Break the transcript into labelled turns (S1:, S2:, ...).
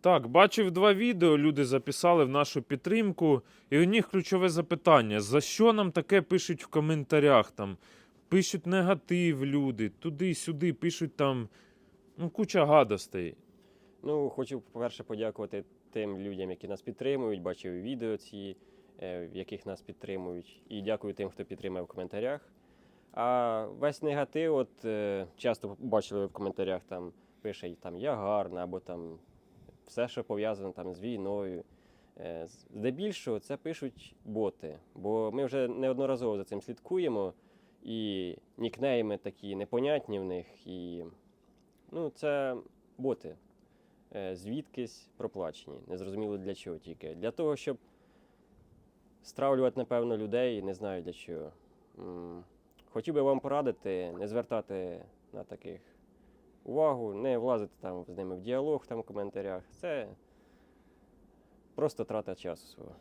S1: Так, бачив два відео, люди записали в нашу підтримку, і у них ключове запитання: за що нам таке пишуть в коментарях? Там пишуть негатив люди, туди-сюди пишуть там ну, куча гадостей.
S2: Ну, хочу, по-перше, подякувати тим людям, які нас підтримують. Бачив відео ці, е, в яких нас підтримують. І дякую тим, хто підтримав в коментарях. А весь негатив, от е, часто бачили в коментарях, там пише там я гарна, або там все, що пов'язано там з війною. Е, Здебільшого це пишуть боти, бо ми вже неодноразово за цим слідкуємо, і нікнейми такі непонятні в них, і ну, це боти е, звідкись проплачені. Незрозуміло для чого тільки. Для того, щоб стравлювати, напевно, людей, не знаю для чого. Хотів би вам порадити не звертати на таких увагу, не влазити там з ними в діалог там в коментарях. Це просто трата часу свого.